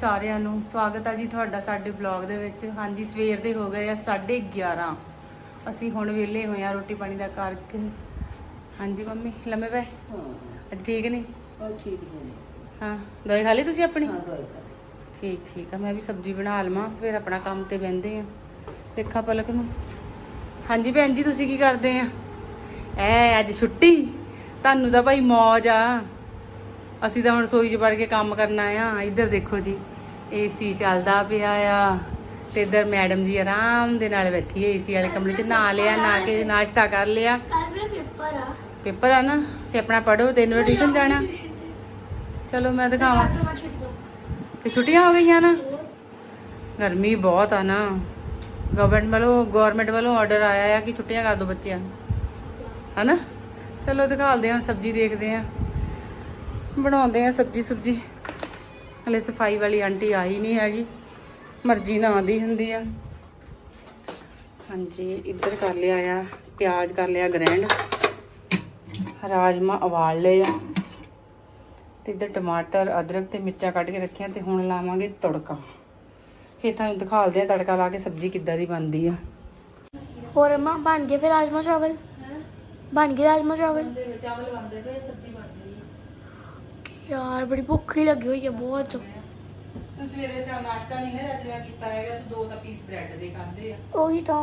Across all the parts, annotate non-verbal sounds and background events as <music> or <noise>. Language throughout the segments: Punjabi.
ਸਾਰਿਆਂ ਨੂੰ। ਸਵਾਗਤ ਹੈ ਜੀ ਤੁਹਾਡਾ ਸਾਡੇ ਬਲੌਗ ਦੇ ਵਿੱਚ। ਹਾਂਜੀ ਸਵੇਰ ਦੇ ਹੋ ਗਏ ਆ 11:30 ਅਸੀਂ ਹੁਣ ਵਿਹਲੇ ਹੋਏ ਆ ਰੋਟੀ ਪਾਣੀ ਦਾ ਕਰਕੇ। ਹਾਂਜੀ ਮੰਮੀ ਲੰਮੇ ਪਏ? ਹਾਂ। ਅੱਜ ਠੀਕ ਨਹੀਂ ਉਹ ਠੀਕ ਨੇ। ਹਾਂ ਦਵਾਈ ਖਾ ਲਈ ਤੁਸੀਂ ਆਪਣੀ? ਹਾਂ ਦਵਾਈ ਕਰ ਠੀਕ ਠੀਕ ਆ। ਮੈਂ ਵੀ ਸਬਜ਼ੀ ਬਣਾ ਲਵਾਂ ਫਿਰ ਆਪਣਾ ਕੰਮ ਤੇ ਬਹਿੰਦੇ ਆ। ਦੇਖਾ ਪਲਕ ਨੂੰ। ਹਾਂਜੀ ਭੈਣ ਜੀ ਤੁਸੀਂ ਕੀ ਕਰਦੇ ਆ? ਐ ਅੱਜ ਛੁੱਟੀ? ਤੁਹਾਨੂੰ ਤਾਂ ਭਾਈ ਮੌਜ ਆ। ਅਸੀਂ ਤਾਂ ਹੁਣ ਰਸੋਈ 'ਚ ਵੜ ਕੇ ਕੰਮ ਕਰਨਾ ਆ। ਇੱਧਰ ਦੇਖੋ ਜੀ ਏਸੀ ਚੱਲਦਾ ਪਿਆ ਆ ਤੇ ਇੱਧਰ ਮੈਡਮ ਜੀ ਆਰਾਮ ਦੇ ਨਾਲ ਬੈਠੀ ਹੈ ਏਸੀ ਵਾਲੇ ਕਮਰੇ 'ਚ ਨਹਾ ਲਿਆ ਨਾ ਕੇ ਨਾਸ਼ਤਾ ਕਰ ਲਿਆ। ਕੱਲ ਮੇਰਾ ਪੇਪਰ ਆ। ਪੇਪਰ ਆ ਨਾ ਤੇ ਆਪਣਾ ਪੜੋ ਤਿੰਨ ਵਜੇ ਟਿਊਸ਼ਨ ਜਾਣਾ। ਚਲੋ ਮੈਂ ਦਿਖਾਵਾਂ। ਤੇ ਛੁੱਟੀਆਂ ਹੋ ਗਈਆਂ ਨਾ? ਗਰਮੀ ਬਹੁਤ ਆ ਨਾ। ਗਵਰਨਮੈਂਟ ਵੱਲੋਂ ਗਵਰਨਮੈਂਟ ਵੱਲੋਂ ਆਰਡਰ ਆਇਆ ਆ ਕਿ ਛੁੱਟੀਆਂ ਕਰ ਦਿਓ ਬੱਚਿਆਂ ਨੂੰ। ਹਨਾ? ਚਲੋ ਦਿਖਾਲਦੇ ਹਾਂ ਸਬਜ਼ੀ ਦੇਖਦੇ ਹਾਂ। ਬਣਾਉਂਦੇ ਹਾਂ ਸਬਜ਼ੀ ਸੁਬਜੀ। ਹਲੇ ਸਫ਼ਾਈ ਵਾਲੀ ਆਂਟੀ ਆਈ ਨਹੀਂ ਹੈਗੀ। ਮਰਜ਼ੀ ਨਾ ਆਉਂਦੀ ਹੁੰਦੀ ਆ। ਹਾਂਜੀ ਇੱਧਰ ਕਰ ਲਿਆ ਆ ਪਿਆਜ਼ ਕਰ ਲਿਆ ਗ੍ਰੈਂਡ। ਰਾਜਮਾ ਉਬਾਲ ਲਏ ਆ। ਤੇ ਇੱਧਰ ਟਮਾਟਰ ਅਦਰਕ ਤੇ ਮਿਰਚਾਂ ਕੱਢ ਕੇ ਰੱਖੀਆਂ ਤੇ ਹੁਣ ਲਾਵਾਂਗੇ ਤੜਕਾ। ਫਿਰ ਤੁਹਾਨੂੰ ਦਿਖਾਲਦੇ ਆ ਤੜਕਾ ਲਾ ਕੇ ਸਬਜ਼ੀ ਕਿੱਦਾਂ ਦੀ ਬਣਦੀ ਆ। ਹੋਰ ਮਾਂ ਬਣ ਗਏ ਫਿਰ ਰਾਜਮਾ ਚਾਵਲ? ਬਣ ਗਏ ਰਾਜਮਾ ਚਾਵਲ? ਚਾਵਲ ਬਣਦੇ ਪਏ ਸਬਜ਼ੀ ਬਣ ਯਾਰ ਬੜੀ ਭੁੱਖ ਹੀ ਲੱਗੀ ਹੋਈ ਹੈ ਬਹੁਤ। ਤੂੰ ਸਵੇਰੇ ਸ਼ਾਮ ਨਾਸ਼ਤਾ ਨਹੀਂ ਨਾ ਮੈਂ ਕੀਤਾ ਹੈਗਾ ਤੂੰ ਦੋ ਤਾਂ ਪੀਸ ਬ੍ਰੈਡ ਦੇ ਖਾਦੇ ਆ। ਉਹੀ ਤਾਂ।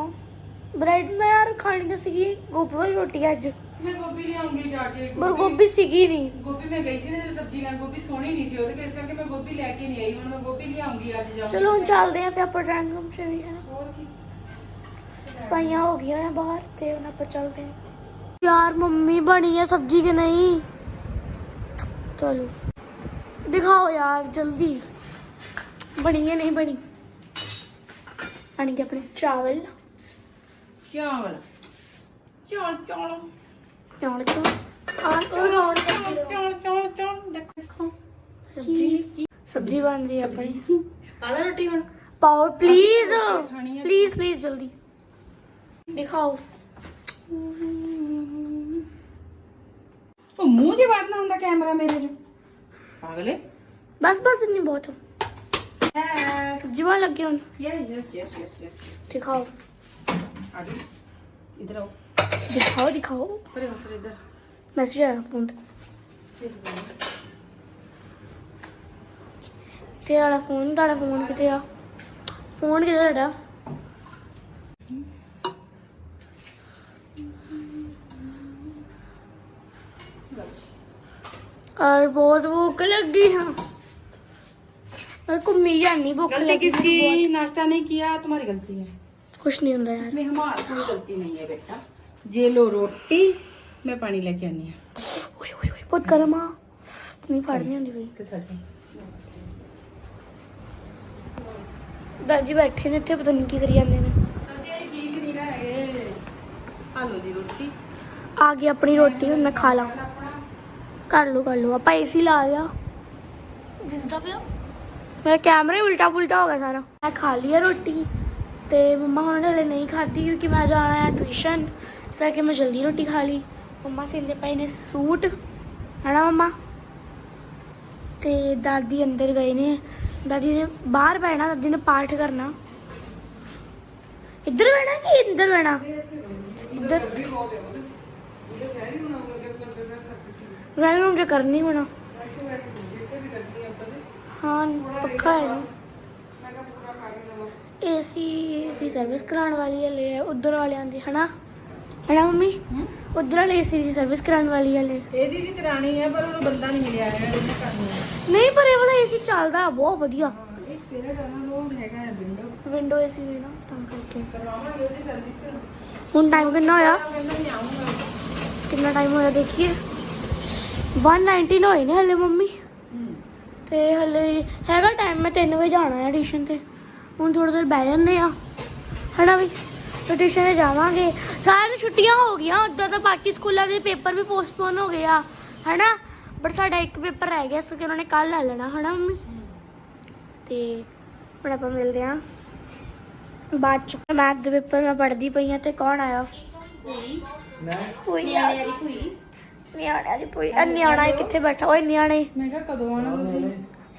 ਬ੍ਰੈਡ ਮੈਂ ਯਾਰ ਖਾਣੀ ਤਾਂ ਸੀਗੀ ਗੋਭੀ ਵਾਲੀ ਰੋਟੀ ਅੱਜ। ਮੈਂ ਗੋਭੀ ਲਿਆਉਂਗੀ ਜਾ ਕੇ ਪਰ ਗੋਭੀ ਸੀਗੀ ਨਹੀਂ ਗੋਭੀ ਮੈਂ ਗਈ ਸੀ ਨਾ ਜਦੋਂ ਸਬਜ਼ੀ ਲੈਣ ਗੋਭੀ ਸੋਹਣੀ ਨਹੀਂ ਸੀ ਉਹਦੇ ਕਰਕੇ ਇਸ ਕਰਕੇ ਮੈਂ ਗੋਭੀ ਲੈ ਕੇ ਨਹੀਂ ਆਈ ਹੁਣ ਮੈਂ ਗੋਭੀ ਲਿਆਉਂਗੀ ਅੱਜ ਜਾ ਕੇ। ਚਲੋ ਹੁਣ ਚੱਲਦੇ ਆਂ ਫਿਰ ਆਪਾਂ ਡਰਾਇੰਗ ਰੂਮ 'ਚ ਵੀ ਹੈ ਨਾ। ਹੋਰ ਕੀ? ਸਫਾਈਆਂ ਹੋ ਗਈਆਂ ਆ ਬਾਹਰ ਤੇ ਹੁਣ ਆਪਾਂ ਚੱਲਦੇ ਆਂ। ਯਾਰ ਮੰਮੀ ਬਣੀ ਹੈ ਸਬਜ਼ੀ ਕਿ ਨਹੀਂ? ਚਲੋ ਦਿਖਾਓ ਯਾਰ ਜਲਦੀ। ਬਣੀ ਹੈ ਨਹੀਂ ਬਣੀ। ਆਣੀ ਆਪਣੇ ਚਾਵਲ। ਚਾਵਲ? ਚੌਲ ਚੌਲ। ਚਾਵਲ ਚੋ ਆ ਉਹ ਗਾਉਣ ਚੌਲ ਚੌਲ ਚੌਲ ਦੇਖੋ। ਸਬਜ਼ੀ। ਸਬਜ਼ੀ ਬਣ ਰਹੀ ਹੈ ਆਪਣੀ। ਆਦਾ ਰੋਟੀ ਹੁਣ। ਪਾਓ ਪਲੀਜ਼। ਪਲੀਜ਼ ਪਲੀਜ਼ ਜਲਦੀ। ਦਿਖਾਓ। ਉਹ ਮੂੰਹ 'ਚ ਵੜਨਾ ਹੁੰਦਾ ਕੈਮਰਾ ਮੇਰੇ 'ਚ। ਪਾਗਲੇ ਬਸ ਬਸ ਇੰਨੀ ਬਹੁਤ। ਯੈਸ ਬਣ ਲੱਗੀ ਹੁਣ। ਯੈਸ ਯੈਸ ਯੈਸ ਦਿਖਾਓ। ਆ ਗਈ। ਇਧਰ ਆਓ। ਦਿਖਾਓ ਦਿਖਾਓ। ਪਰੇ ਹੋ ਫਿਰ ਇਧਰ। ਮੈਸੇਜ ਆਇਆ ਫੋਨ ਤੇ। ਤੇ ਵਾਲਾ ਫੋਨ ਤੁਹਾਡਾ ਫੋਨ ਕਿਤੇ ਆ? ਫੋਨ ਕਿਤੇ ਤੁਹਾਡਾ? और बहुत भूख लगी है। मेरे को मिया नहीं भूख लगी किसकी? नाश्ता नहीं किया तुम्हारी गलती है। कुछ नहीं होता यार। इसमें हमारी कोई गलती नहीं है बेटा। जे लो रोटी मैं पानी लेके आनी है। ओए ओए ओए बहुत गर्म आ नहीं फाड़नी होती भाई तो दादी बैठे ने थे पता नहीं की करी जाते ने। आ गई अपनी रोटी मैं खा लाऊं। ਕਰ ਲਓ ਕਰ ਲਓ। ਆਪਾਂ ਏਸੀ ਲਾ ਲਿਆ। ਦਿਸਦਾ ਪਿਆ? ਮੇਰਾ ਕੈਮਰਾ ਹੀ ਉਲਟਾ ਪੁਲਟਾ ਹੋ ਗਿਆ ਸਾਰਾ। ਮੈਂ ਖਾ ਲਿਆ ਰੋਟੀ ਤੇ ਮੰਮਾ ਹੁਣ ਹਲੇ ਨਹੀਂ ਖਾਧੀ ਕਿਉਂਕਿ ਮੈਂ ਜਾਣਾ ਹੈ ਟਿਊਸ਼ਨ ਇਸ ਕਰਕੇ ਮੈਂ ਜਲਦੀ ਰੋਟੀ ਖਾ ਲਈ। ਮੰਮਾ ਸਿੰਦੇ ਪਏ ਨੇ ਸੂਟ ਹਨਾ ਮੰਮਾ? ਤੇ ਦਾਦੀ ਅੰਦਰ ਗਏ ਨੇ। ਦਾਦੀ ਨੇ ਬਾਹਰ ਬਹਿਣਾ ਦਾਦੀ ਨੇ ਪਾਠ ਕਰਨਾ। ਇੱਧਰ ਬਹਿਣਾ ਕਿ ਇੱਧਰ ਬਹਿਣਾ? ਇੱਧਰ। ਡਰਾਈਵਿੰਗ ਰੂਮ 'ਚ ਕਰਨੀ ਹੋਣਾ। ਹਾਂ ਪੱਖਾ ਹੈ ਏਸੀ ਦੀ ਸਰਵਿਸ ਕਰਾਉਣ ਵਾਲੀ ਹੈ ਲੈ ਉਧਰ ਵਾਲਿਆਂ ਦੀ ਹਨਾ? ਹਨਾ ਮੰਮੀ? ਉਧਰ ਵਾਲੇ ਏਸੀ ਦੀ ਸਰਵਿਸ ਕਰਾਉਣ ਵਾਲੀ ਹੈ ਲੈ ਇਹਦੀ ਵੀ ਕਰਾਣੀ ਹੈ ਪਰ ਉਹਨੂੰ ਬੰਦਾ ਨਹੀਂ ਮਿਲਿਆ ਹੈਗਾ ਜਿਹਨੇ ਕਰਨੀ ਹੈ। ਨਹੀਂ ਪਰ ਇਹ ਵਾਲਾ ਏਸੀ ਚੱਲਦਾ ਬਹੁਤ ਵਧੀਆ। ਇਹ ਸਪੀਰਿਟ ਵਾਲਾ ਉਹ ਹੈਗਾ ਹੈ ਵਿੰਡੋ ਵਿੰਡੋ ਏਸੀ ਵੀ ਨਾ ਤਾਂ ਕਰਕੇ। ਕਰਵਾਵਾਂਗੇ ਉਹਦੀ ਸਰਵਿਸ ਹੁਣ ਟਾਈਮ ਕਿੰਨਾ ਹੋਇਆ? ਕਿੰਨਾ ਟਾਈਮ ਹੋਇਆ ਦੇਖੀਏ। 119 ਹੋਏ ਨੇ ਹਲੇ ਮੰਮੀ। ਤੇ ਹਲੇ ਹੈਗਾ ਟਾਈਮ ਮੈਂ 3 ਵਜੇ ਜਾਣਾ ਹੈ ਟਿਊਸ਼ਨ ਤੇ। ਹੁਣ ਥੋੜੀ ਦੇਰ ਬਹਿ ਜਾਂਦੇ ਆ ਹਨਾ ਵੀ? ਟਿਊਸ਼ਨ ਤੇ ਜਾਵਾਂਗੇ। ਸਾਰਿਆਂ ਨੂੰ ਛੁੱਟੀਆਂ ਹੋ ਗਈਆਂ ਉਦੋਂ ਤਾਂ ਬਾਕੀ ਸਕੂਲਾਂ ਦੇ ਪੇਪਰ ਵੀ ਪੋਸਟਪੋਨ ਹੋ ਗਏ ਆ। ਹਨਾ? ਬਟ ਸਾਡਾ ਇੱਕ ਪੇਪਰ ਰਹਿ ਗਿਆ ਇਸ ਕਰਕੇ ਉਹਨਾਂ ਨੇ ਕੱਲ ਲੈ ਲੈਣਾ। ਹਨਾ ਮੰਮੀ? ਤੇ ਹੁਣ ਆਪਾਂ ਮਿਲਦੇ ਆ ਬਾਅਦ ਚ ਮੈਥ ਦੇ ਪੇਪਰ ਮੈਂ ਪੜ੍ਹਦੀ ਪਈ ਆ ਤੇ ਕੌਣ ਆਇਆ? ਕੋਈ ਨਿਆਣੇ ਵਾਲੀ ਕੋਈ। ਨਿਆਣੇ ਵਾਲੀ ਕੋਈ ਆ ਨਿਆਣਾ ਕਿੱਥੇ ਬੈਠਾ? ਓਏ ਨਿਆਣੇ। ਮੈਂ ਕਿਹਾ ਕਦੋਂ ਆਣਾ ਤੁਸੀਂ?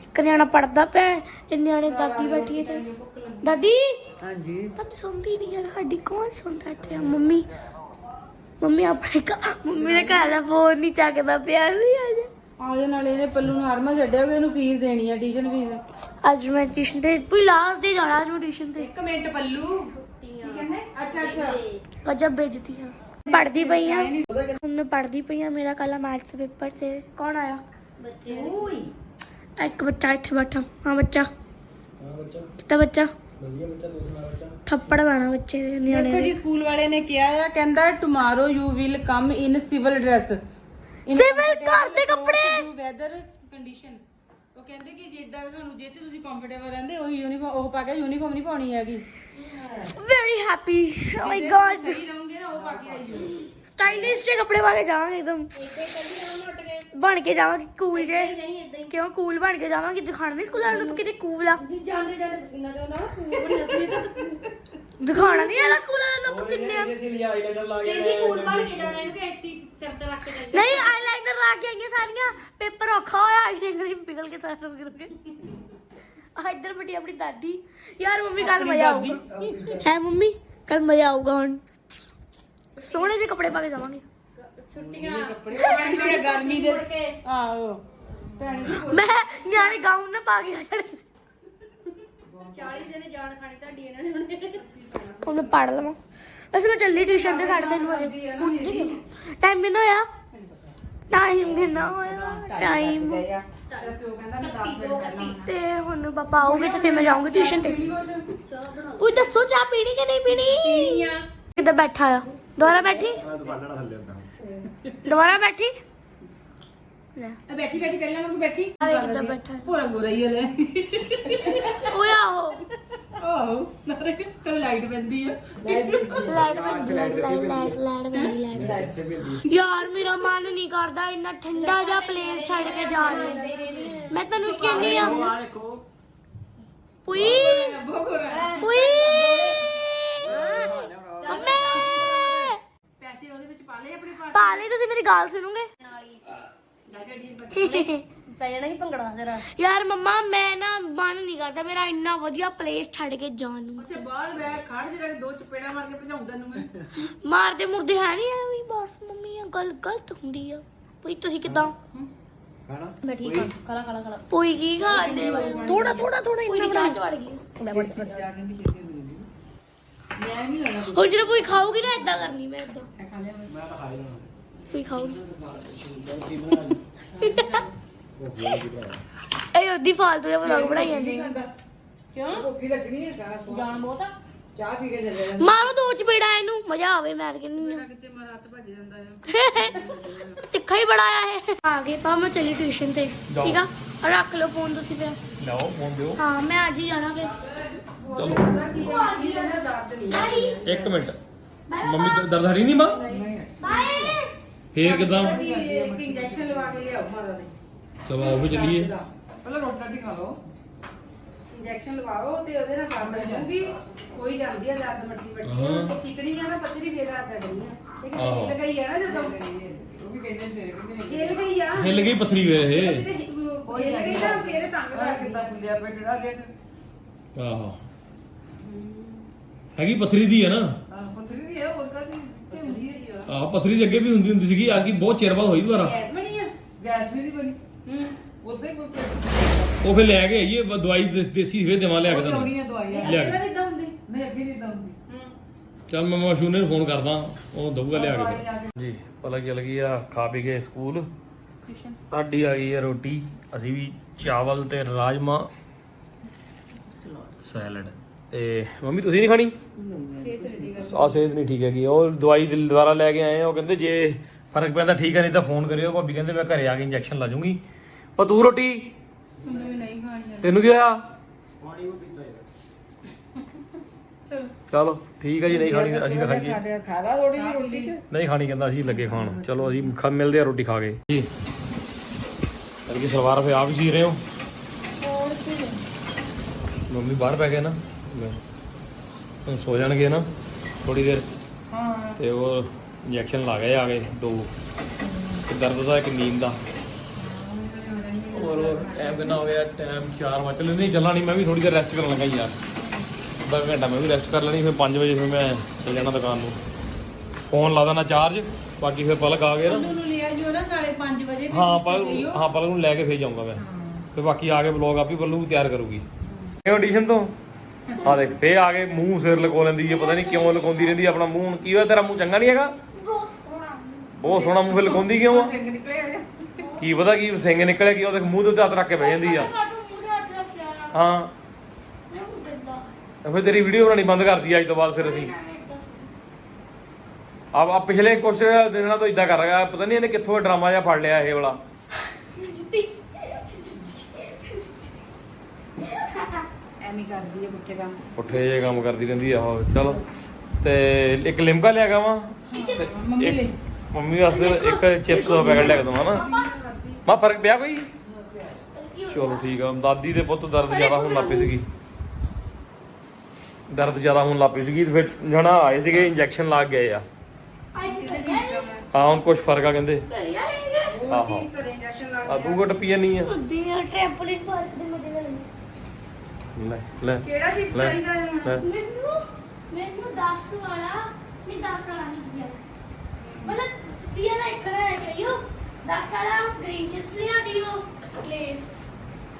ਇੱਕ ਨਿਆਣਾ ਪੜਦਾ ਪਿਆ ਤੇ ਨਿਆਣੇ ਦਾਦੀ ਬੈਠੀ ਹੈ ਤੇ ਦਾਦੀ? ਹਾਂਜੀ। ਦਾਦੀ ਸੁਣਦੀ ਨਹੀਂ ਯਾਰ ਸਾਡੀ ਕੌਣ ਸੁਣਦਾ ਇੱਥੇ? ਆ ਮੰਮੀ। ਮੰਮੀ ਆਪਣੇ ਘਰ ਮੰਮੀ ਦੇ ਘਰ ਦਾ ਫੋਨ ਨਹੀਂ ਚੱਕਦਾ ਪਿਆ ਸੀ ਅੱਜ। ਆਜੇ ਨਾਲੇ ਇਹਨੇ ਪੱਲੂ ਨੂੰ ਆਰਮਾ ਛੱਡਿਆ ਹੋਇਆ ਇਹਨੂੰ ਫੀਸ ਦੇਣੀ ਆ ਟਿਊਸ਼ਨ ਫੀਸ ਅੱਜ ਮੈਂ ਟਿਊਸ਼ਨ ਤੇ ਕੋਈ ਲਾਸਟ ਦੇ ਜਾਣਾ ਅੱਜ ਮੈਂ ਟਿਊਸ਼ਨ ਤੇ। ਇੱਕ ਮਿੰਟ ਪੱਲੂ। ਕੀ ਕਹਿੰਦੇ? ਅੱਛਾ ਅੱਛਾ। ਗਜਬ ਬੇਇੱਜ਼ਤੀ ਆ। ਪੜਦੀ ਪਈ ਆ। ਹੁਣ ਮੈਂ ਪੜਦੀ ਪਈ ਆ ਮੇਰਾ ਕੱਲ ਮੈਥਸ ਦਾ ਪੇਪਰ ਤੇ। ਕੌਣ ਆਇਆ? ਓਏ। ਇੱਕ ਬੱਚਾ ਇੱਥੇ ਬੈਠਾ। ਹਾਂ ਬੱਚਾ। ਹਾਂ ਬੱਚਾ। ਕਿੱਤਾ ਬੱਚਾ? ਵਧੀਆ ਬੱਚਾ ਤੂੰ ਸੁਣਾ ਬੱਚਾ? ਥੱਪੜ ਮਾਣਾ ਬੱਚੇ ਦੇ ਨਿਆਣੇ ਦੇਖੋ ਜੀ ਸਕੂਲ ਵਾਲੇ ਨੇ ਕਿਹਾ ਆ ਕਹਿੰਦਾ tomorrow you will come in civil dress civil ਘਰ ਦੇ ਕੱਪੜੇ! ਵੈਦਰ ਕੰਡੀਸ਼ਨ ਉਹ ਕਹਿੰਦੇ ਕਿ ਜਿੱਦਾਂ ਤੁਹਾਨੂੰ ਜੇ ਤੁਸੀਂ ਕੰਫਰਟੇਬਲ ਰਹਿੰਦੇ ਉਹੀ ਯੂਨੀਫਾਰਮ ਉਹ ਪਾ ਕੇ ਯੂਨੀਫਾਰਮ ਨਹੀਂ ਪਾਉਣੀ ਹੈਗੀ। ਆਈਓ ਸਟਾਈਲਿਸ਼ ਜਿਹੇ ਕੱਪੜੇ ਪਾ ਕੇ ਜਾਵਾਂਗੇ ਇੱਕਦਮ। ਬਣ ਕੇ ਜਾਵਾਂਗੇ ਕੂਲ ਜੇ ਕਿਉਂ ਕੂਲ ਬਣ ਕੇ ਜਾਵਾਂਗੇ? ਦਿਖਾਣਾ ਨਹੀਂ ਸਕੂਲ ਵਾਲਿਆਂ ਨੂੰ ਕਿਤੇ ਕੂਲ ਆ। ਜਾਂਦੇ ਜਾਂਦੇ ਪਸੀਨਾ ਚੋਂਦਾ ਨਾ ਕੂਲ ਬਣਿਆ ਦਿਖਾਣਾ ਨਹੀਂ ਹੈਗਾ ਸਕੂਲ ਵਾਲਿਆਂ ਨੂੰ ਆਪਾਂ ਕਿੰਨੇ ਆ। ਇਸੇ ਲਈ ਆਈਲਾਈਨਰ ਲਾ ਕੇ ਕਹਿੰਦੀ ਕੂਲ ਬਣ ਕੇ ਜਾਣਾ ਇਹਨੂੰ ਕਿ ਐਸੀ ਸਿਰ ਤੇ ਰੱਖ ਕੇ ਚੱਲ ਨਹੀਂ ਆਈਲਾਈਨਰ ਲਾ ਕੇ ਆਈਆਂ ਸਾਰੀਆਂ। ਪੇਪਰ ਔਖਾ ਹੋਇਆ ਆਈਲਾਈਨਰ ਪਿਘਲ ਕੇ ਸਾਰਾ ਗਿਰ ਕੇ ਆ ਇੱਧਰ ਬੜੀ ਆਪਣੀ ਦਾਦੀ। ਯਾਰ ਮੰਮੀ ਕੱਲ ਮਜ਼ਾ ਆਊਗਾ। ਹੈ ਮੰਮੀ ਕੱਲ ਮਜ਼ਾ ਆਊਗਾ ਹੁਣ। ਸੋਹਣੇ ਜਿਹੇ ਕੱਪੜੇ ਪਾ ਕੇ ਜਾਵਾਂਗੇ। ਛੁੱਟੀਆਂ। ਕੱਪੜੇ। ਗਰਮੀ ਦੇ ਆਹੋ। ਭੈਣੀ ਮੈਂ ਨਿਆਣੇ ਗਾਊਨ ਨਾ ਪਾ ਕੇ ਆ ਜਾਣੇ 40 ਦਿਨ ਜਾਣ ਖਾਣੀ ਤੁਹਾਡੀ ਇਹਨਾਂ ਨੇ ਹੁਣ। ਹੁਣ ਮੈਂ ਪੜ ਲਵਾਂ। ਵੈਸੇ ਮੈਂ ਚੱਲੀ ਟਿਊਸ਼ਨ ਤੇ 3:30 ਵਜੇ। ਟਾਈਮ ਕਿੰਨਾ ਹੋਇਆ? ਟਾਈਮ ਕਿੰਨਾ ਹੋਇਆ? ਟਾਈਮ ਤੇਰਾ ਪਿਓ ਕਹਿੰਦਾ ਮੈਂ 10 ਮਿੰਟ ਪਹਿਲਾਂ ਤੇ ਹੁਣ ਪਾਪਾ ਆਉਗੇ ਤੇ ਫਿਰ ਮੈਂ ਜਾਊਂਗੀ ਟਿਊਸ਼ਨ ਤੇ। ਉਹ ਦੱਸੋ ਚਾਹ ਪੀਣੀ ਕਿ ਨਹੀਂ ਪੀਣੀ? ਆ ਕਿੱਦਾਂ ਬੈਠਾ ਆ? ਦੁਬਾਰਾ ਬੈਠੀ? ਥੱਲੇ ਦੁਬਾਰਾ ਬੈਠੀ? ਲੈ। ਬੈਠੀ ਬੈਠੀ ਪਹਿਲਾਂ ਮੈਂ ਬੈਠੀ। ਆ ਵੇ ਕਿੱਦਾਂ ਬੈਠਾ। ਪੂਰਾ ਗੋਰਾ ਹੀ ਹਲੇ। ਓਏ ਆਹੋ। ਆਹੋ ਨਾਲੇ ਕੱਲ ਲਾਈਟ ਪੈਂਦੀ ਆ। ਲਾਈਟ ਬੰਦ light light light light light ਬੰਦੀ ਲਾਈਟ ਇੱਥੇ ਵੀ ਯਾਰ ਮੇਰਾ ਮਨ ਨਹੀਂ ਕਰਦਾ ਇੰਨਾ ਠੰਡਾ ਜਿਹਾ ਪਲੇਸ ਛੱਡ ਕੇ ਜਾਣ ਨੂੰ ਮੈਂ ਤੈਨੂੰ ਕਹਿੰਦੀ ਆ ਆ। ਦੇਖੋ ਪੁਈ। ਬਹੁਤ ਗੋਰਾ ਪੁਈ। ਮੰਮੀ ਪੈਸੇ ਉਹਦੇ ਵਿੱਚ ਪਾ ਲਏ ਆਪਣੇ ਪਾਸ। ਪਾ ਲਈ ਤੁਸੀਂ ਮੇਰੀ ਗੱਲ ਸੁਣੋਗੇ? ਪੈ ਜਾਣਾ ਹੀ ਭੰਗੜਾ ਤੇਰਾ ਯਾਰ ਮੰਮਾ ਮੈਂ ਨਾ ਮਨ ਨਹੀਂ ਕਰਦਾ ਮੇਰਾ ਇੰਨਾ ਵਧੀਆ ਪਲੇਸ ਛੱਡ ਕੇ ਜਾਣ ਨੂੰ ਤੇ ਬਾਹਰ ਬੈ ਖੜ ਜਿਹੜਾ ਦੋ ਚਪੇੜਾ ਮਾਰ ਕੇ ਭਜਾਉਂਦਾ ਨੂੰ ਮੈਂ ਮਾਰਦੇ ਮੁਰਦੇ ਹੈ ਨਹੀਂ ਐਵੇਂ ਬਸ ਮੰਮੀ ਇਹ ਗੱਲ ਗਲਤ ਹੁੰਦੀ ਆ ਪੁਈ ਤੁਸੀਂ ਕਿਦਾਂ ਖਾਣਾ ਮੈਂ ਠੀਕ ਆ ਕਾਲਾ ਕਾਲਾ ਕਾਲਾ ਪੁਈ ਕੀ ਖਾਣੇ ਥੋੜਾ ਥੋੜਾ ਥੋੜਾ ਇੰਨਾ ਬਣਾ ਵੜ ਗਈ ਮੈਂ ਨਹੀਂ ਲੈਣਾ ਹੁਣ ਜਦੋਂ ਪੁਈ ਖਾਊਗੀ ਨਾ ਇਦਾਂ ਕਰਨੀ ਮੈਂ ਇਦਾਂ ਮੈਂ ਤਾਂ ਖਾ ਹੀ ਲੈਣਾ ਪੁਈ ਖਾਊਗੀ ਇਹ ਉਹਦੀ ਫਾਲਤੂ ਜਿਹਾ ਵਲੌਗ ਬਣਾਈ ਜਾਂਦੇ। ਕਿਉਂ? ਭੁੱਖੀ ਲੱਗਣੀ ਹੈ ਕਾ ਜਾਣ ਬਹੁਤ ਆ। ਚਾਹ ਪੀ ਕੇ ਚੱਲੇ ਜਾਂਦੇ। ਮਾਰੋ ਦੋ ਚਪੇੜਾ ਇਹਨੂੰ ਮਜ਼ਾ ਆਵੇ ਮੈਂ ਤਾਂ ਕਹਿੰਦੀ ਕਿਤੇ ਮਾਰਾ ਹੱਥ ਭੱਜ ਜਾਂਦਾ ਆ। ਤਿੱਖਾ ਹੀ ਬੜਾ ਆ ਇਹ। ਆ ਗਏ ਪਾ ਮੈਂ ਚਲੀ ਟਿਊਸ਼ਨ ਤੇ। ਠੀਕ ਆ? ਰੱਖ ਲਓ ਫੋਨ ਤੁਸੀਂ ਫਿਰ। ਲਓ ਫੋਨ ਦਿਓ। ਹਾਂ ਮੈਂ ਅੱਜ ਹੀ ਜਾਣਾ ਫਿਰ। ਚਲੋ। ਬਾਈ ਇੱਕ ਮਿੰਟ। ਮੰਮੀ ਦ- ਦਰਦ ਹਰੀ ਨਹੀਂ ਮਾਂ? ਬਾਈ ਫੇਰ ਕਿਦਾਂ? ਇੱਕ ਇੰਜੈਕਸ਼ਨ ਲਵਾ ਕੇ ਲਿਆਓ ਮਾਰਾ ਦੇ। ਚਲੋ ਆਓ ਵੀ ਚੱਲੀਏ। ਪਹਿਲਾਂ ਰੋਟੀ ਰਾਟੀ ਖਾ ਲਓ। ਇੰਜੈਕਸ਼ਨ ਲਵਾਓ ਤੇ ਉਹਦੇ ਨਾਲ ਕੰਮ ਕਰੂਗੀ ਕੋਈ ਜਾਂਦੀ ਆ ਦਰਦ ਮੱਠੀ ਮੱਠੀ। ਹਾਂ। ਤੇ ਟਿਕੜੀ ਆ ਨਾ ਪੱਤਰੀ ਫੇਰ ਆ ਪੈਣੀ ਆ। ਇਹ ਆਹੋ। ਹਿੱਲ ਗਈ ਆ ਨਾ ਜਦੋਂ। ਉਹ ਵੀ ਕਹਿੰਦੇ ਸਵੇਰੇ ਕਹਿੰਦੇ ਹਿੱਲ ਗਈ। ਆ। ਹਿੱਲ ਗਈ ਪਥਰੀ ਵੇਰ ਇਹ। ਹਿੱਲ ਗਈ ਤਾਂ ਫੇਰ ਤੰਗ ਕਰ ਦਿੱਤਾ ਪੁੱਲਿਆ ਬੈਠੜਾ ਦੇਖ ਆਹੋ। ਹੈਗੀ ਪਥਰੀ ਦੀ ਹੈ ਨਾ। ਪੱਤਰੀ ਦੀ ਹੈ ਹੋਰ ਕਾਹਦੀ? ਤੇ ਹੁੰਦੀ ਹੈ ਆਹ ਪਥਰੀ ਦੀ ਅੱਗੇ ਵੀ ਹੁੰਦੀ ਹੁੰਦੀ ਸੀਗੀ ਆ ਕੀ ਬਹੁਤ ਚਿਰ ਬਾਅਦ ਹੋਈ ਦੁਬਾਰਾ। ਗੈਸ ਬਣੀ ਆ? ਗੈਸ ਵੀ ਨਹੀਂ ਬਣੀ। ਹੂੰ ਉਦੋਂ ਹੀ ਕੋਈ ਉਹ ਫੇਰ ਲੈ ਕੇ ਆਈਏ ਬ- ਦਵਾਈ ਦੇ- ਦੇਸੀ ਫੇਰ ਦੇਵਾਂ ਲਿਆ ਕੇ ਤੁਹਾਨੂੰ ਦਵਾਈਆਂ ਲਿਆ ਇਹਨਾਂ ਕੇ। ਦੀ ਇਦਾਂ ਹੁੰਦੀ ਨਹੀਂ ਅੱਗੇ ਨਹੀਂ ਇਦਾਂ ਹੁੰਦੀ ਹੂੰ। ਚੱਲ ਮੈਂ ਮਸ਼ੂਨੇ ਨੂੰ ਫੋਨ ਕਰਦਾ ਉਹ ਦਊਗਾ ਲਿਆ ਕੇ। ਜੀ ਪਲਕ ਚਲ ਗਈ ਆ ਖਾ ਪੀ ਕੇ ਸਕੂਲ। ਸਾਡੀ ਆ ਗਈ ਆ ਰੋਟੀ ਅਸੀਂ ਵੀ ਚਾਵਲ ਤੇ ਰਾਜਮਾ। ਸੈਲਡ। ਤੇ ਮੰਮੀ ਤੁਸੀਂ ਨਹੀਂ ਖਾਣੀ? ਆ ਸਿਹਤ ਨਹੀਂ ਠੀਕ ਹੈਗੀ। ਉਹ ਦਵਾਈ ਦਿਲ ਦੁਬਾਰਾ ਲੈ ਕੇ ਆਏ ਆ ਉਹ ਕਹਿੰਦੇ ਜੇ ਫ਼ਰਕ ਪੈਂਦਾ ਠੀਕ ਹੈ ਨਹੀਂ ਤਾਂ ਫੋਨ ਕਰਿਓ। ਭਾਬੀ ਕਹਿੰਦੇ ਮੈਂ ਘਰੇ ਆ ਕੇ ਇੰਜੈਕਸ਼ਨ ਲਾ ਜੂੰਗੀ। ਉਹ ਤੂੰ ਰੋਟੀ? ਉਹਨੇ ਵੀ ਨਹੀਂ ਖਾਣੀ ਤੈਨੂੰ ਕੀ ਹੋਇਆ? ਚਲੋ। ਠੀਕ ਹੈ ਜੀ ਨਹੀਂ ਖਾਣੀ ਅਸੀਂ ਤਾਂ ਖਾਈਏ। ਖਾ ਲਾ ਥੋੜੀ ਜਿਹੀ ਰੋਟੀ ਨਹੀਂ ਖਾਣੀ ਕਹਿੰਦਾ ਅਸੀਂ ਲੱਗੇ ਖਾਣ। ਚਲੋ ਅਸੀਂ ਖਾ ਮਿਲਦੇ ਆ ਰੋਟੀ ਖਾ ਕੇ। ਜੀ। ਅਰਗੀ ਸਲਵਾਰ ਫੇ ਆਪ ਹੀ ਸੀ ਰਹੇ ਹੋ ਮੰਮੀ ਬਾਹਰ ਪੈ ਗਏ ਨਾ। ਮੈਂ ਹੁਣ ਸੋ ਜਾਣਗੇ ਨਾ ਥੋੜੀ ਦੇਰ। ਹਾਂ। ਤੇ ਉਹ ਇੰਜੈਕਸ਼ਨ ਲਾ ਗਏ ਆ ਗਏ ਦੋ। ਦਰਦ ਦਾ ਇੱਕ ਨੀਂਦ ਦਾ। ਹੋਰ ਟਾਈਮ ਕਿੰਨਾ ਹੋ ਗਿਆ? ਟਾਈਮ 4 ਵਜੇ ਚਲੋ। ਨਹੀਂ ਚੱਲਣਾ ਨਹੀਂ ਮੈਂ ਵੀ ਥੋੜੀ ਦੇਰ ਰੈਸਟ ਕਰਨ ਲੱਗਾ ਯਾਰ। ਅੱਧਾ ਘੰਟਾ ਮੈਂ ਵੀ ਰੈਸਟ ਕਰ ਲੈਣੀ ਫਿਰ 5 ਵਜੇ ਫਿਰ ਮੈਂ ਚੱਲ ਜਾਣਾ ਦੁਕਾਨ ਨੂੰ। ਫੋਨ ਲਾ ਦੇਣਾ ਚਾਰਜ ਬਾਕੀ ਫਿਰ ਪਲਕ ਆ ਗਿਆ ਨਾ। ਉਹਨੂੰ ਲਿਆ ਜੋ ਨਾ ਨਾਲੇ 5 ਵਜੇ ਹਾਂ ਪਲਕ ਹਾਂ। ਪਲਕ ਨੂੰ ਲੈ ਕੇ ਫੇਰ ਜਾਊਂਗਾ ਮੈਂ। ਫਿਰ ਬਾਕੀ ਆ ਕੇ ਵਲੌਗ ਆਪੀ ਬੱਲੂ ਤਿਆਰ ਕਰੂਗੀ। ਇਹ ਆਡੀਸ਼ਨ ਤੋਂ? ਆ ਦੇਖ ਫੇ ਆ ਕੇ ਮੂੰਹ ਸਿਰ ਲਕੋ ਲੈਂਦੀ ਹੈ ਪਤਾ ਨਹੀਂ ਕਿਉਂ ਲਕਾਉਂਦੀ ਰਹਿੰਦੀ ਹੈ ਆਪਣਾ ਮੂੰਹ। ਹੁਣ ਕੀ ਹੋਇਆ ਤੇਰਾ ਮੂੰਹ ਚੰਗਾ ਨਹੀਂ ਹੈਗਾ? ਬਹੁਤ ਸੋਹਣਾ ਮੂੰਹ। ਫੇ ਲਕਾਉਂਦੀ ਕਿਉਂ ਆ? ਸਿੰਘ ਨਿਕਲੇ। ਆ ਕੀ ਪਤਾ ਕੀ ਸਿੰਘ ਨਿਕਲਿਆ ਕੀ ਉਹਦੇ ਮੂੰਹ ਦੇ ਉੱਤੇ ਹੱਥ ਰੱਖ ਕੇ ਬਹਿ ਜਾਂਦੀ ਆ। ਹਾਂ। ਫਿਰ ਤੇਰੀ ਵੀਡੀਓ ਬਣਾਉਣੀ ਬੰਦ ਕਰਤੀ ਅੱਜ ਤੋਂ ਬਾਅਦ ਫਿਰ ਅਸੀਂ। ਆ ਆ ਪਿਛਲੇ ਕੁਝ ਦਿਨਾਂ ਤੋਂ ਇਦਾਂ ਕਰ ਰਿਹਾ ਪਤਾ ਨਹੀਂ ਇਹਨੇ ਕਿੱਥੋਂ ਡਰਾਮਾ ਜਿਹਾ ਫੜ ਲਿਆ ਇਹ ਵਾਲਾ। ਐਵੇਂ ਕਰਦੀ ਹੈ ਬੁੱਟੇ ਕੰਮ। ਪੁੱਠੇ ਜੇ ਕੰਮ ਕਰਦੀ ਰਹਿੰਦੀ ਆ ਉਹ ਚਲੋ। ਤੇ ਇੱਕ ਲਿਮਕਾ ਲਿਆ ਗਾ ਵਾ? ਮੰਮੀ ਲਈ। ਮੰਮੀ ਵਾਸਤੇ ਇੱਕ ਚਿਪਸ ਦਾ ਪੈਕਟ ਲੈ ਕੇ ਦਵਾਂ ਨਾ। ਮਾ ਫ਼ਰਕ ਪਿਆ ਕੋਈ? ਚਲੋ ਠੀਕ ਆ ਦਾਦੀ ਦੇ ਪੁੱਤ ਦਰਦ ਜ਼ਿਆਦਾ ਹੋਣ ਲੱਗ ਪਈ ਸੀਗੀ। ਦਰਦ ਜ਼ਿਆਦਾ ਹੋਣ ਲੱਗ ਪਈ ਸੀਗੀ ਤੇ ਫਿਰ ਜਣਾ ਆਏ ਸੀਗੇ ਇੰਜੈਕਸ਼ਨ ਲੱਗ ਗਏ ਆ। ਹਾਂ ਹੁਣ ਕੁਝ ਫ਼ਰਕ ਆ ਕਹਿੰਦੇ। ਆਹੋ। ਕਰੇ ਇੰਜੈਕਸ਼ਨ ਆ ਤੂੰ ਘਟ ਪੀਆ ਨਹੀਂ ਆ। ਟ੍ਰੈਂਪੋਲਿਨ ਪਾਰਕ ਦੇ ਮੱਦੇ ਨਾਲ ਲੈ ਲੈ। ਕਿਹੜਾ ਚੀਜ਼ ਲੈ। ਚਾਹੀਦਾ ਹੈ ਲੈ। ਮੈਨੂੰ ਮੈਨੂੰ 10 ਵਾਲਾ ਨਹੀਂ 10 ਵਾਲਾ ਨਹੀਂ ਪੀਆ। ਮਤਲਬ ਪੀਆ ਨਾ ਇੱਕ ਨਾ ਕਰਿਓ 10 ਵਾਲਾ ਗ੍ਰੀਨ ਚਿਪਸ ਲਿਆ ਦਿਓ ਪਲੀਜ਼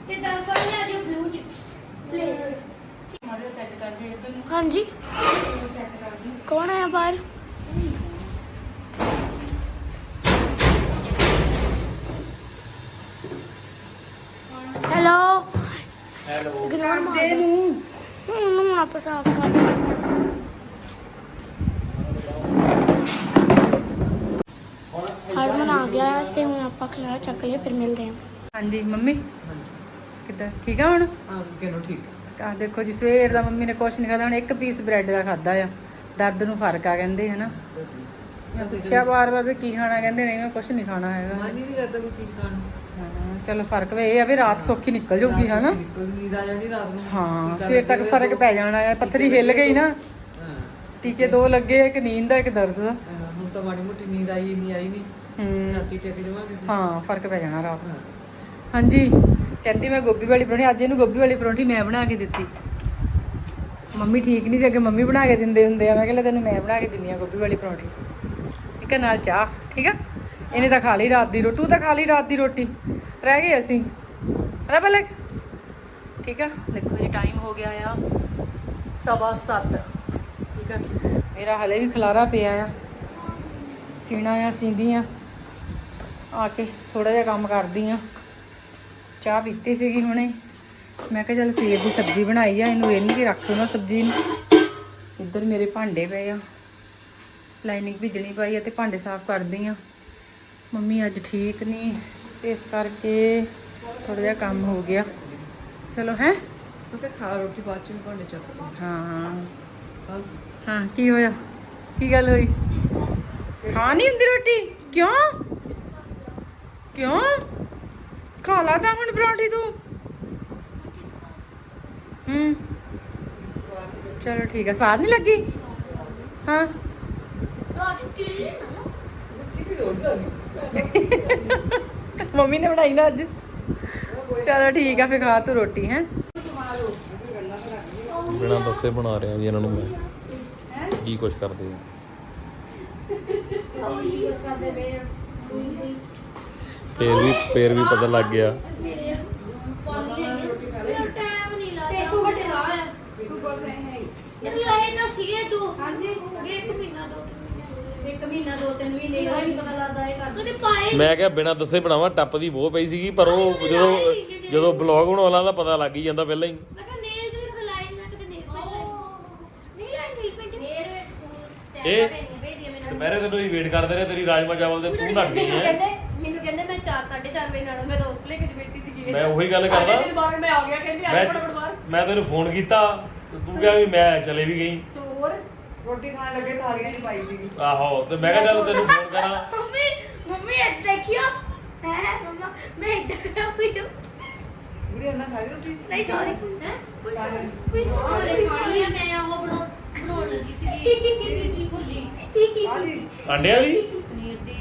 ਤੇ 10 ਵਾਲਾ ਲਿਆ ਦਿਓ ਬਲੂ ਚਿਪਸ ਪਲੀਜ਼ ਮਾਰੇ ਸੈੱਟ ਕਰ ਦੇ ਇੱਧਰ ਨੂੰ ਹਾਂਜੀ ਸੈੱਟ ਕਰ ਦੇ ਕੌਣ ਆਇਆ ਬਾਹਰ? ਹੈਲੋ ਹੈਲੋ ਇਗਨੋਰ ਮਾਰ ਦੇ ਨੂੰ। ਨੂੰ ਵਾਪਸ ਆਪ ਕਰ ਹਰਮਨ ਆ ਗਿਆ ਹੈ ਤੇ ਹੁਣ ਆਪਾਂ ਖਿਲਾਰਾ ਚੱਕ ਲਿਆ ਫਿਰ ਮਿਲਦੇ ਹਾਂ। ਹਾਂਜੀ ਮੰਮੀ? ਕਿੱਦਾਂ? ਠੀਕ ਆ ਹੁਣ? ਹਾਂ ਕਿਨੂੰ ਠੀਕ ਆ। ਦੇਖੋ ਜੀ ਸਵੇਰ ਦਾ ਮੰਮੀ ਨੇ ਕੁਛ ਨਹੀਂ ਖਾਦਾ ਹੁਣ ਇੱਕ ਪੀਸ ਬ੍ਰੈਡ ਦਾ ਖਾਦਾ ਆ। ਦਰਦ ਨੂੰ ਫ਼ਰਕ ਆ ਕਹਿੰਦੇ ਹਨਾ? ਮੈਂ ਪੁੱਛਿਆ ਵਾਰ-ਵਾਰ ਵੀ ਕੀ ਖਾਣਾ ਕਹਿੰਦੇ ਨਹੀਂ ਮੈਂ ਕੁਛ ਨਹੀਂ ਖਾਣਾ ਹੈਗਾ। ਮਨ ਹੀ ਨਹੀਂ ਕਰਦਾ ਕੋਈ ਚੀਜ਼ ਖਾਣ ਨੂੰ। ਹਾਂ, ਚਲੋ ਫ਼ਰਕ ਵੇ ਇਹ ਆ ਵੀ ਰਾਤ ਸੌਖੀ ਨਿਕਲ ਜਾਊਗੀ ਹਨਾ? ਨਿਕਲ ਨੀਂਦ ਆ ਜਾਂਦੀ ਰਾਤ ਨੂੰ। ਹਾਂ ਸਵੇਰ ਤੱਕ ਫ਼ਰਕ ਪੈ ਜਾਣਾ ਆ ਪੱਥਰੀ ਹਿੱਲ ਗਈ ਨਾ। ਹਾਂ। ਟੀਕੇ ਦੋ ਲੱਗੇ ਇੱਕ ਨੀਂਦ ਦਾ ਇੱਕ ਦਰਦ ਦਾ ਹਾਂ, ਹੁਣ ਤਾਂ ਮਾੜੀ ਮੋਟੀ ਨੀਂਦ ਆਈ ਨਹੀਂ ਆਈ ਨਹੀਂ ਹੂੰ। ਰਾਤੀ ਟੇਕ। ਹਾਂ ਫ਼ਰਕ ਪੈ ਜਾਣਾ ਰਾਤ ਨੂੰ। ਹਾਂ। ਹਾਂਜੀ ਕਹਿੰਦੀ ਮੈਂ ਗੋਭੀ ਵਾਲੀ ਪਰੌਂਠੀ ਅੱਜ ਇਹਨੂੰ ਗੋਭੀ ਵਾਲੀ ਪਰੌਂਠੀ ਮੈਂ ਬਣਾ ਕੇ ਦਿੱਤੀ। ਮੰਮੀ ਠੀਕ ਨਹੀਂ ਸੀ ਅੱਗੇ ਮੰਮੀ ਬਣਾ ਕੇ ਦਿੰਦੇ ਹੁੰਦੇ ਆ। ਮੈਂ ਕਿਹਾ ਤੈਨੂੰ ਮੈਂ ਬਣਾ ਕੇ ਦਿੰਨੀ ਆ ਗੋਭੀ ਵਾਲੀ ਪਰੌਂਠੀ। ਠੀਕ ਹੈ ਨਾਲ ਚਾਹ ਠੀਕ ਆ? ਇਹਨੇ ਤਾਂ ਖਾ ਲਈ ਰਾਤ ਦੀ ਰੋਟੀ ਤੂੰ ਤਾਂ ਖਾ ਲਈ ਰਾਤ ਦੀ ਰੋਟੀ। ਰਹਿ ਗਏ ਅਸੀਂ। ਰਹਿ ਬਲਕ ਠੀਕ ਆ? ਦੇਖੋ ਜੀ ਟਾਈਮ ਹੋ ਗਿਆ ਆ ਸਵਾ ਸੱਤ। ਠੀਕ ਆ? ਮੇਰਾ ਹਲੇ ਵੀ ਖਲਾਰਾ ਪਿਆ ਆ। ਸੀਣਾ ਆ ਸੀਂਦੀ ਆ। ਆ ਕੇ ਥੋੜਾ ਜਿਹਾ ਕੰਮ ਕਰਦੀ ਆ ਚਾਹ ਪੀਤੀ ਸੀਗੀ ਹੁਣੇ। ਮੈਂ ਕਿਹਾ ਚੱਲ ਸਵੇਰ ਦੀ ਸਬਜ਼ੀ ਬਣਾਈ ਆ ਇਹਨੂੰ ਰਿੰਨ ਕੇ ਰੱਖ ਦਵਾਂ ਸਬਜ਼ੀ ਨੂੰ। ਇੱਧਰ ਮੇਰੇ ਭਾਂਡੇ ਪਏ ਆ। ਲਾਈਨਿੰਗ ਭਿੱਜਣੀ ਪਈ ਆ ਤੇ ਭਾਂਡੇ ਸਾਫ਼ ਕਰਦੀ ਆ। ਮੰਮੀ ਅੱਜ ਠੀਕ ਨਹੀਂ ਤੇ ਇਸ ਕਰਕੇ ਥੋੜਾ ਜਿਹਾ ਕੰਮ ਹੋ ਗਿਆ। ਚਲੋ ਹੈ? ਤੇ ਖਾ ਰੋਟੀ ਬਾਅਦ ਚ ਵੀ ਭਾਂਡੇ ਚੱਕ ਹਾਂ। ਹਾਂ। ਹਾਂ ਕੀ ਹੋਇਆ? ਕੀ ਗੱਲ ਹੋਈ? ਖਾ ਨਹੀਂ ਹੁੰਦੀ ਰੋਟੀ? ਕਿਉਂ? ਕਿਉਂ? ਖਾ ਲਾ ਤਾਂ ਹੁਣ ਪਰੌਂਠੀ ਤੂੰ। ਹੂੰ। ਚਲੋ ਠੀਕ ਹੈ ਸਵਾਦ ਨਹੀਂ ਲੱਗੀ? ਹਾਂ। ਮੰਮੀ ਨੇ ਬਣਾਈ ਨਾ ਅੱਜ। ਚਲੋ ਠੀਕ ਆ ਫਿਰ ਖਾ ਤੂੰ ਰੋਟੀ ਹੈ। ਬਿਨਾਂ ਦੱਸੇ ਬਣਾ ਰਿਹਾ ਜੀ ਇਹਨਾਂ ਨੂੰ ਮੈਂ। ਕੀ ਕੁਝ ਕਰਦੇ ਆ। ਫੇਰ ਵੀ ਫੇਰ ਵੀ ਪਤਾ ਲੱਗ ਗਿਆ। ਤੇ ਤੂੰ ਵੱਡੇ ਦਾ ਆ ਇਹ ਲਾਏ ਤਾਂ ਸੀਗੇ ਦੋ। ਹਾਂਜੀ। ਹੋ ਗਏ ਇੱਕ ਮਹੀਨਾ ਦੋ ਇੱਕ ਮਹੀਨਾ ਦੋ ਤਿੰਨ ਮਹੀਨੇ ਇਹ ਨਹੀਂ ਪਤਾ ਲੱਗਦਾ ਇਹ ਕਰ ਕਦੇ ਪਾਏ ਮੈਂ ਕਿਹਾ ਬਿਨਾਂ ਦੱਸੇ ਬਣਾਵਾਂ ਟੱਪ ਦੀ ਬਹੁਤ ਪਈ ਸੀਗੀ ਪਰ ਉਹ ਜਦੋਂ ਜਦੋਂ ਬਲੌਗ ਬਣਾਉਣਾ ਦਾ ਪਤਾ ਲੱਗ ਹੀ ਜਾਂਦਾ ਪਹਿਲਾਂ ਹੀ। ਇਹ ਦੁਪਹਿਰੇ ਤੈਨੂੰ ਹੀ ਵੇਟ ਕਰਦੇ ਰਹੇ ਤੇਰੀ ਰਾਜਮਾ ਚਾਵਲ ਦੇ ਤੂੰ ਨੱਟ ਗਈ ਹੈ ਕਹਿੰਦੇ ਮੈਨੂੰ ਕਹਿੰਦੇ ਮੈਂ 4 4:30 ਵਜੇ ਨਾਲ ਮੈਂ ਦੋਸਤ ਲੈ ਕੇ ਬੈਠੀ ਸੀਗੀ ਮੈਂ ਉਹੀ ਗੱਲ ਕਰਦਾ। ਸਾਢੇ ਤਿੰਨ ਬਾਅਦ ਮੈਂ ਆ ਗਿਆ ਕਹਿੰਦੀ ਆ ਮੈਂ ਜਾ ਫਟਾਫਟ ਬਾਹਰ। ਮੈਂ ਤੈਨੂੰ ਫੋਨ ਕੀਤਾ ਤੇ ਤੂੰ ਕਿਹਾ ਵੀ ਮੈਂ ਚਲੇ ਵੀ ਗਈ। ਤੇ ਹੋਰ? ਰੋਟੀ ਖਾਣ ਲੱਗੇ ਥਾਲੀਆਂ ਨਹੀਂ ਪਾਈ ਸੀਗੀ। ਆਹੋ ਤੇ ਮੈਂ ਕਿਹਾ ਚੱਲ ਤੈਨੂੰ ਫੋਨ ਕਰਾਂ। ਮੰਮੀ ਮੰਮੀ ਇਹ ਦੇਖਿਓ। ਹੈ ਮੰਮਾ ਮੈਂ ਇੱਦਾਂ ਕਰਾਂ ਹੋਈ ਹਾਂ। ਵੀਰੇ ਉਹਨਾਂ ਖਾ ਲਈ ਰੋਟੀ? ਨਹੀਂ ਸੌਰੀ ਹੈ? ਕੋਈ ਕੋਈ ਹਲੇ ਖਾਣੀ ਆ ਮੈਂ ਉਹ ਬਣਾ ਬਣਾਉਣ ਲੱਗੀ ਸੀਗੀ ਭੁਰਜੀ। ਆਂਡਿਆਂ ਦੀ? ਪਨੀਰ ਦੀ।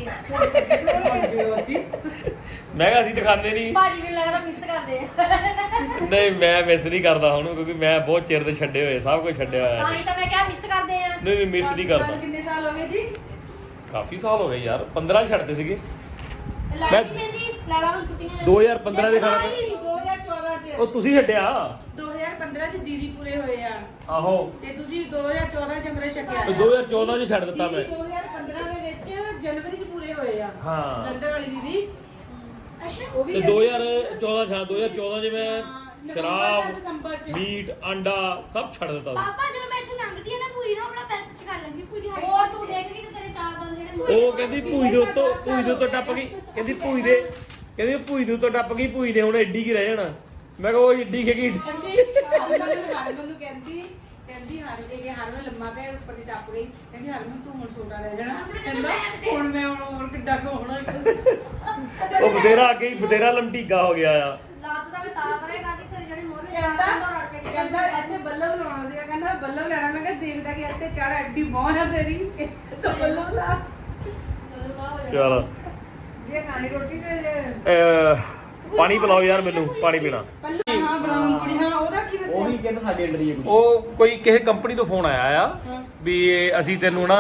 ਮੈਂ ਕਿਹਾ ਅਸੀਂ ਤਾਂ ਖਾਂਦੇ ਨਹੀਂ। ਭਾਜੀ ਮੈਨੂੰ ਲੱਗਦਾ ਮਿਸ ਕਰਦੇ ਆ। ਨਹੀਂ ਮੈਂ ਮਿਸ ਨਹੀਂ ਕਰਦਾ ਹੁਣ ਕਿਉਂਕਿ ਮੈਂ ਬਹੁਤ ਚਿਰ ਦੇ ਛੱਡੇ ਹੋਏ ਸਭ ਕੁਝ ਛੱਡਿਆ ਹੋਇਆ ਤਾਂ ਹੈ ਹੀ ਤਾਂ ਮੈਂ ਕਿਹਾ ਮਿਸ ਕਰਦੇ ਆ। ਨਹੀਂ ਨਹੀਂ ਮਿਸ ਨਹੀਂ ਕਰਦਾ। ਕਿੰਨੇ ਸਾਲ ਹੋ ਗਏ ਜੀ? ਕਾਫੀ ਸਾਲ ਹੋ ਗਏ ਯਾਰ 15 ਛੱਡਦੇ ਸੀਗੇ। ਜੀ ਮਹਿੰਦੀ ਲੈ ਲਾ ਹੁਣ ਛੁੱਟੀਆਂ 2015 ਦੇ ਖਾਣਾ। ਨਹੀਂ 2014 ਚ। ਉਹ ਤੁਸੀਂ ਛੱਡਿਆ? 2015 ਚ ਦੀਦੀ ਪੂਰੇ ਹੋਏ ਆ। ਆਹੋ। ਤੇ ਤੁਸੀਂ 2014 ਚ ਅੰਮ੍ਰਿਤ ਛਕਿਆ ਤੇ 2014 ਚ ਛੱਡ ਦਿੱਤਾ ਮੈਂ। ਦੀਦੀ 2015 ਦੇ ਵਿੱਚ ਜਨਵਰੀ ਚ ਪੂਰੇ ਹੋਏ ਆ। ਹਾਂ। ਲੰਡਨ ਵਾਲੀ ਦੀਦੀ। ਅੱਛਾ। ਉਹ ਤੇ ਵੀ 2014 ਛਾ 2014 ਚ ਮੈਂ ਸ਼ਰਾਬ ਮੀਟ ਅੰਡਾ ਸਭ ਛੱਡ ਦਿੱਤਾ ਸੀ। ਪਾਪਾ ਜਦੋਂ ਮੈਂ ਇੱਥੋਂ ਲੰਘਦੀ ਆ ਨਾ ਪੂਰੀ ਨਾ ਆਪਣਾ ਪੈਰ ਪਿੱਛੇ ਕਰ ਲੈਂਦੀ ਪੂਰੀ ਹਾਈ ਹੋਰ ਤੂੰ ਦੇਖ ਲਈ ਤੇ ਤੇਰੇ ਚਾਰ ਦੰਦ ਜਿਹੜੇ ਉਹ ਕਹਿੰਦੀ ਭੂਈ ਦੇ ਉੱਤੋਂ ਭੂਈ ਦੇ ਉੱਤੋਂ ਟੱਪ ਗਈ। ਕਹਿੰਦੀ ਭੂਈ ਦੇ ਕਹਿੰਦੀ ਭੂਈ ਦੇ ਉੱਤੋਂ ਟੱਪ ਗਈ ਭੂਈ ਨੇ ਹੁਣ ਐਡੀ ਕੀ ਰਹਿ ਜਾਣਾ। ਮੈਂ ਕਿਹਾ ਉਹ ਐਡੀ ਕੀ ਗਈ ਕਹਿੰਦੀ ਹਰਮਨ ਨੂੰ ਕਹਿੰਦੀ ਕਹਿੰਦੀ ਹਰ ਕੇ ਹਰਮਨ ਲੰਮਾ ਪਿਆ ਉੱਪਰ ਦੀ ਟੱਪ ਗਈ। ਕਹਿੰਦੀ ਹਰਮਨ ਤੂੰ ਹੁਣ ਛੋਟਾ ਰਹਿ ਜਾਣਾ। ਕਹਿੰਦਾ ਹੁਣ ਮੈਂ ਹੁਣ ਹੋਰ ਕਿੱਡਾ ਕੁ ਹੋਣਾ। ਉਹ ਬਥੇਰਾ ਅੱਗੇ ਹੀ ਬਥੇਰਾ ਲੰਟੀਗਾ ਹੋ ਗਿਆ ਆ। ਲੱਤ ਦਾ ਵੀ ਤਾਂ ਕਰੇਗਾ ਤੇ ਤੇਰੇ ਜਿਹੜੇ ਮੋਹਰੇ ਕਹਿੰਦਾ ਕਹਿੰਦਾ ਇੱਥੇ ਬੱਲਬ ਲਾਉਣਾ ਸੀਗਾ ਕਹਿੰਦਾ ਬੱਲਬ ਲੈਣਾ। ਮੈਂ ਕਿਹਾ ਦੇਖਦਾ ਕਿ ਇੱਥੇ ਚੜ ਐਡੀ ਬਾਹ ਆ ਤੇਰੀ। ਤਾਂ ਬੱਲਬ ਲਾ। ਚਲ ਇਹ ਖਾਣੀ ਰੋਟੀ ਤੇ ਪਾਣੀ ਪਿਲਾਓ ਯਾਰ ਮੈਨੂੰ ਪਾਣੀ ਪੀਣਾ। ਪੱਲੂ ਹਾਂ ਬਰਾਉਨ ਕੁੜੀ ਹਾਂ ਉਹਦਾ ਕੀ ਦੱਸਿਆ? ਉਹ ਵੀ ਕਹਿੰਦਾ ਸਾਡੇ ਅੰਡਰ ਹੀ ਹੈ ਉਹ ਕੋਈ ਕਿਸੇ ਕੰਪਨੀ ਤੋਂ ਫੋਨ ਆਇਆ ਆ ਵੀ ਇਹ ਅਸੀਂ ਤੈਨੂੰ ਨਾ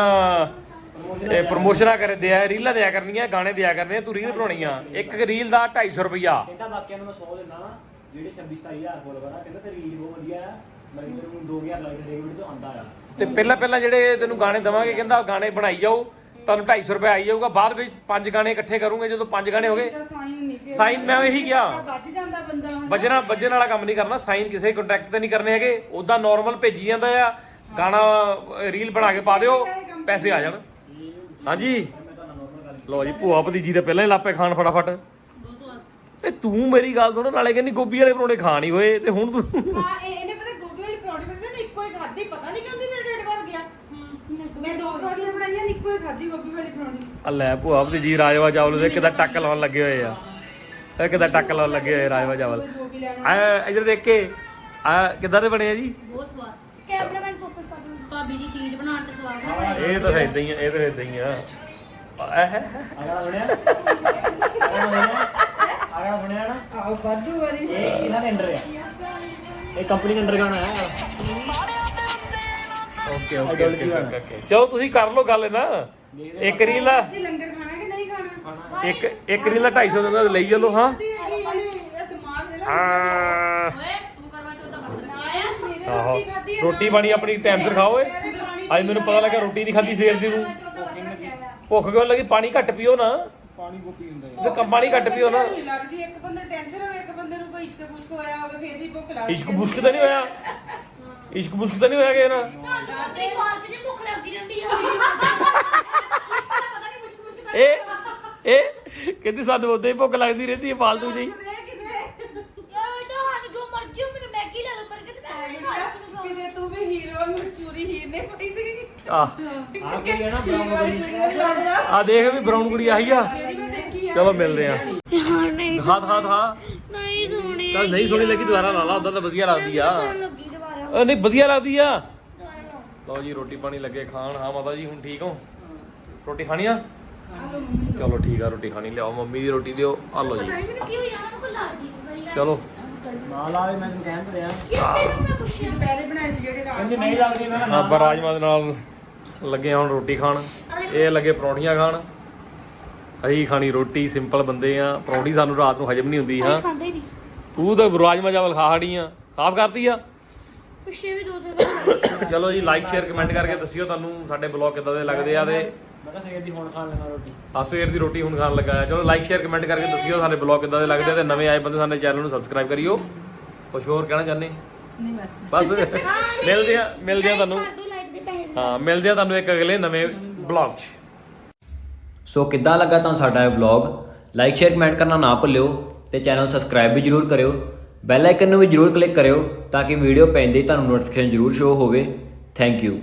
ਇਹ ਪ੍ਰਮੋਸ਼ਨਾਂ ਕਰ ਦਿਆ ਰੀਲਾਂ ਦਿਆ ਕਰਨੀਆਂ ਗਾਣੇ ਦਿਆ ਕਰਨੇ ਤੂੰ ਰੀਲ ਬਣਾਉਣੀ ਆ ਇੱਕ ਰੀਲ ਦਾ 250 ਰੁਪਇਆ ਕਹਿੰਦਾ ਬਾਕੀਆਂ ਨੂੰ ਮੈਂ 100 ਦਿੰਦਾ ਵਾ ਜਿਹੜੇ 26 27000 ਫੋਲੋਵਰ ਆ ਕਹਿੰਦਾ ਤੇਰੀ ਰੀਲ ਬਹੁਤ ਵਧੀਆ ਆ ਮਰੀ ਤੈਨੂੰ 2000 ਲਾਈਕ ਹਰੇਕ ਵੀਡੀਓ ਤੋਂ ਆਂਦਾ ਆ। ਤੇ ਪਹਿਲਾਂ ਪਹਿਲਾਂ ਜਿਹੜੇ ਤੈਨੂੰ ਗਾਣੇ ਦਵਾਂਗੇ ਕਹਿੰਦਾ ਗਾਣੇ ਬਣਾਈ ਜਾਓ ਤੁਹਾਨੂੰ 250 ਰੁਪਏ ਆਈ ਜਾਊਗਾ ਬਾਅਦ ਵਿੱਚ ਪੰਜ ਗਾਣੇ ਇਕੱਠੇ ਕਰੂੰਗੇ ਜਦੋਂ ਪੰਜ ਗਾਣੇ ਹੋ ਗਏ। ਸਾਈਨ ਨਹੀਂ ਫਿਰ ਸਾਈਨ ਮੈਂ ਇਹੀ ਕਿਹਾ। ਵੱਜ ਜਾਂਦਾ ਬੰਦਾ। ਵੱਜਣਾ ਵੱਜਣ ਵਾਲਾ ਕੰਮ ਨਹੀਂ ਕਰਨਾ ਸਾਈਨ ਕਿਸੇ ਕੰਟੈਕਟ ਤੇ ਨਹੀਂ ਕਰਨੇ ਹੈਗੇ ਉਦਾਂ ਨਾਰਮਲ ਭੇਜੀ ਜਾਂਦਾ ਆ ਗਾਣਾ ਰੀਲ ਬਣਾ ਕੇ ਪਾ ਦਿਓ ਪੈਸੇ ਆ ਜਾਣ। ਹਾਂਜੀ। ਲਓ ਜੀ ਭੂਆ ਭਤੀਜੀ ਤੇ ਪਹਿਲਾਂ ਹੀ ਲਾਪੇ ਖਾਣ ਫਟਾਫਟ। ਇਹ ਤੂੰ ਮੇਰੀ ਗੱਲ ਸੁਣ ਨਾਲੇ ਕਹਿੰਦੀ ਗੋਭੀ ਵਾਲੇ ਪਰੌਂਠੇ ਖਾਣ ਹੀ ਹੋਏ ਤੇ ਹੁਣ ਤੂੰ ਹਾਂ ਇਹ ਇਹਨੇ ਪਤਾ ਗੋਭੀ ਵਾਲੀ ਪਰੌਂਠੀ ਬਣਾਈ ਨਾ ਇੱਕੋ ਹੀ ਖਾਧੀ ਪਤਾ ਨਹੀਂ ਕਿਉਂ ਦੀ ਮੇਰੇ ਢਿੱਡ ਭਰ ਗਿਆ। ਮੈਂ ਦੋ ਪਰੌਂਠੀਆਂ ਬਣਾਈਆਂ ਨੇ ਇੱਕੋ ਹੀ ਖਾਧੀ ਗੋਭੀ ਵਾਲੀ ਪਰੌਂਠੀ। ਆ ਲੈ ਭੂਆ ਭਤੀਜੀ ਰਾਜਵਾ ਚਾਵਲ ਦੇ ਕਿਦਾਂ ਟੱਕ ਲਾਉਣ ਲੱਗੇ ਹੋਏ ਆ। ਇਹ ਕਿਦਾਂ ਟੱਕ ਲਾਉਣ ਲੱਗੇ ਹੋਏ ਰਾਜਵਾ ਚਾਵਲ। ਆ ਇਧਰ ਦੇਖ ਕੇ। ਆ ਕਿੱਦਾਂ ਦੇ ਬਣੇ ਆ ਜੀ? ਬਹੁਤ ਸਵਾਦ। ਦੂੰ ਭਾਬੀ ਦੀ ਚੀਜ਼ ਬਣਾਉਣ ਤੇ ਸਵਾਦ ਆ ਇਹ ਤਾਂ ਇਦਾਂ ਹੀ ਆ ਇਹ ਤਾਂ ਇਦਾਂ ਹੀ ਆ। ਆਹ ਅਗਲਾ ਸੁਣਿਆ ਅਗਲਾ ਸੁਣਿਆ ਨਾ? ਆਹੋ ਵਾਧੂ ਵਾਰੀ ਇਹ ਇਹਨਾਂ ਦੇ ਅੰਡਰ ਆ? ਇਹ ਕੰਪਨੀ ਦੇ ਅੰਡਰ ਗਾਣਾ ਹੈ ਓਕੇ ਓਕੇ ਓਕੇ ਚਲੋ ਤੁਸੀਂ ਕਰ ਲਓ ਗੱਲ ਨਾ। ਇੱਕ ਰੀਲ। ਆ ਲੰਗਰ ਖਾਣਾ ਕਿ ਨਹੀਂ ਖਾਣਾ? ਇੱਕ ਇੱਕ ਰੀਲ ਦਾ 250 ਦਿੰਦਾ ਲਈ ਚੱਲੋ ਹਾਂ। ਇਹ ਇਹਨੇ ਇਹ ਦਿਮਾਗ ਦੇ ਲਾ ਆ, ਓਏ ਤੂੰ ਕਰਵਾ ਚੌਥ ਦਾ ਵਰਤ ਰੱਖਿਆ ਆਇਆ ਸਵੇਰੇ ਆਹੋ। ਰੋਟੀ ਪਾਣੀ ਆਪਣੀ ਟਾਈਮ ਸਿਰ ਖਾਓ ਓਏ। ਅੱਜ ਮੈਨੂੰ ਪਤਾ ਲੱਗਾ ਰੋਟੀ ਨਹੀਂ ਖਾਧੀ ਸਵੇਰ ਦੀ ਤੂੰ। ਭੁੱਖ ਕਿਉਂ ਲੱਗੀ? ਪਾਣੀ ਘੱਟ ਪੀਓ ਨਾ। ਪਾਣੀ ਗੋਪੀ ਹੁੰਦਾ ਤੇ ਕੰਮ ਪਾਣੀ ਘੱਟ ਪੀਓ ਨਾ। ਨਹੀਂ ਲੱਗਦੀ ਇੱਕ ਬੰਦੇ ਟੈਨਸ਼ਨ ਹੋਵੇ ਇੱਕ ਬੰਦੇ ਨੂੰ ਕੋਈ ਇਸ਼ਕ ਪੁਸ਼ਕ ਹੋਇਆ ਹੋਵੇ ਫੇਰ ਵੀ ਭੁੱਖ ਲੱਗਦੀ ਇਸ਼ਕ ਬੁਸ਼ਕ ਤਾਂ ਨਹੀਂ ਹੋਇਆ। ਇਸ਼ਕ ਬੁਸ਼ਕ ਤਾਂ ਨਹੀਂ ਹੋਇਆ ਕਿਸੇ ਨਾਲ। ਤੁਹਾਨੂੰ ਤੇਰੀ ਆਵਾਜ਼ ਦੀ ਭੁੱਖ ਲੱਗਦੀ ਰਹਿੰਦੀ ਆ। ਮੁਸ਼ਕਲ ਪਤਾ ਨਹੀਂ ਮੁਸ਼ਕਲ ਮੁਸ਼ਕਲ ਇਹ ਇਹ ਕਹਿੰਦੀ ਸਾਨੂੰ ਉਦੋਂ ਹੀ ਭੁੱਖ ਲੱਗਦੀ ਰਹਿੰਦੀ ਹੈ ਫਾਲਤੂ ਯਾਰ ਇਹ ਤਾਂ ਸਾਨੂੰ ਜੋ ਮਰਜ਼ੀ ਮੈਨੂੰ ਮੈਗੀ ਲੈ ਦੋ ਬਰਗਰ ਕਿਤੇ ਤੂੰ ਵੀ ਹੀਰੋ ਨੂੰ ਚੂਰੀ ਹੀਰ ਨੇ ਪਾਈ ਸੀ ਆ ਆ ਕੋਈ ਹੈ ਨਾ ਬਰਾਊਨ ਵਾਲੀ ਆ। ਦੇਖ ਵੀ ਬਰਾਊਨ ਕੁੜੀ ਆਹੀ ਆ। ਚਲੋ ਮਿਲਦੇ ਆ। ਹਾਂ ਨਹੀਂ ਦਿਖਾ ਦਿਖਾ ਦਿਖਾ। ਨਹੀਂ ਸੋਹਣੀ ਚੱਲ ਨਹੀਂ ਸੋਹਣੀ ਲੱਗੀ ਦੁਬਾਰਾ ਲਾ ਲਾ ਉਦਾਂ ਤਾਂ ਵਧੀਆ ਲੱਗਦੀ ਆ। ਲੱਗੀ ਦੁਬਾਰਾ। ਉਹ ਨਹੀਂ ਵਧੀਆ ਲੱਗਦੀ ਆ। ਲਓ ਜੀ ਰੋਟੀ ਪਾਣੀ ਲੱਗੇ ਖਾਣ। ਹਾਂ ਮਾਤਾ ਜੀ ਹੁਣ ਠੀਕ ਹੋ? ਰੋਟੀ ਖਾਣੀ ਆ? ਚਲੋ ਠੀਕ ਆ ਰੋਟੀ ਖਾਣੀ। ਲਿਆਓ ਮੰਮੀ ਦੀ ਰੋਟੀ ਦਿਓ। ਆ ਲਓ ਜੀ। ਚਲੋ। ਨਾਲ ਆਵੇ ਮੈਂ ਤੈਨੂੰ ਕਹਿਣ ਤੇ ਰਿਹਾ। ਯਾਰ ਤੈਨੂੰ ਮੈਂ ਪੁੱਛਿਆ? ਪਹਿਲੇ ਬਣਾਏ ਸੀ ਜਿਹੜੇ ਰਾਤ ਕਹਿੰਦੀ ਨਹੀਂ ਲੱਗਦੀ ਮੈਂ ਕਿਹਾ ਆਪਾਂ ਰਾਜਮਾ ਦੇ ਨਾਲ ਲੱਗੇ ਆ ਹੁਣ ਰੋਟੀ ਖਾਣ। ਇਹ ਲੱਗੇ ਪਰੌਂਠੀਆਂ ਖਾਣ। ਅਸੀਂ ਖਾਣੀ ਰੋਟੀ ਸਿੰਪਲ ਬੰਦੇ ਆ। ਪਰੌਂਠੀ ਸਾਨੂੰ ਰਾਤ ਨੂੰ ਹਜਮ ਨਹੀਂ ਹੁੰਦੀ ਹਾਂ। ਖਾਂਦੇ ਹੀ ਨਹੀਂ। ਤੂੰ ਤਾਂ ਰਾਜਮਾ ਚਾਵਲ ਖਾ ਹੜੀ ਆ। ਸਾਫ਼ ਕਰਤੀ ਆ। ਪਿੱਛੇ ਵੀ ਦੋ ਤਿੰਨ ਵਾਰ ਚਲੋ ਜੀ ਲਾਈਕ ਸ਼ੇਅਰ ਕਮੈਂਟ ਕਰਕੇ ਦੱਸਿਓ ਤੁਹਾਨੂੰ ਸਾਡੇ ਬਲੌਗ ਕਿੱਦਾਂ ਦੇ ਲੱਗਦੇ ਆ ਤੇ ਮੈਂ ਕਿਹਾ ਸਵੇਰ ਦੀ ਹੁਣ ਖਾਣ ਲੈਣਾ ਰੋਟੀ। ਆ ਸਵੇਰ ਦੀ ਰੋਟੀ ਹੁਣ ਖਾਣ ਲੱਗਾ ਆ। ਚਲੋ ਲਾਈਕ ਸ਼ੇਅਰ ਕਮੈਂਟ ਕਰਕੇ ਦੱਸਿਓ ਸਾਡੇ ਬਲੌਗ ਕਿੱਦਾਂ ਦੇ ਲੱਗਦੇ ਆ ਤੇ ਨਵੇਂ ਆਏ ਬੰਦੇ ਸਾਡੇ ਚੈਨਲ ਨੂੰ ਸਬਸਕ੍ਰਾਈਬ ਕਰਿਓ। ਕੁਝ ਹੋਰ ਕਹਿਣਾ ਚਾਹੁੰਦੇ? ਨਹੀਂ ਬਸ। ਬਸ। <laughs> ਮਿਲਦੇ ਆ ਮਿਲਦੇ ਆ ਤੁਹਾਨੂੰ। ਕਰ ਦੋ ਲਾਈਕ ਦੇ ਪੈਸੇ ਹਾਂ ਮਿਲਦੇ ਆ ਤੁਹਾਨੂੰ ਇੱਕ ਅਗਲੇ ਨਵੇਂ ਬਲੌਗ 'ਚ। ਸੋ ਕਿੱਦਾਂ ਲੱਗਾ ਤੁਹਾਨੂੰ ਸਾਡਾ ਇਹ ਵਲੌਗ ਲਾਈਕ ਸ਼ੇਅਰ ਕਮੈਂਟ ਕਰਨਾ ਨਾ ਭੁੱਲਿਓ ਤੇ ਚੈਨਲ ਸਬਸਕ੍ਰਾਈਬ ਵੀ ਜਰੂਰ ਕਰਿਓ। ਬੈਲ ਆਈਕਨ ਨੂੰ ਵੀ ਜਰੂਰ ਕਲਿੱਕ ਕਰਿਓ ਤਾਂ ਕਿ ਵੀਡੀਓ ਪੈਂਦੇ ਹੀ ਤੁਹਾਨੂੰ ਨੋਟੀਫਿਕੇਸ਼ਨ ਜਰੂਰ ਸ਼ੋ ਹੋਵੇ। Thank you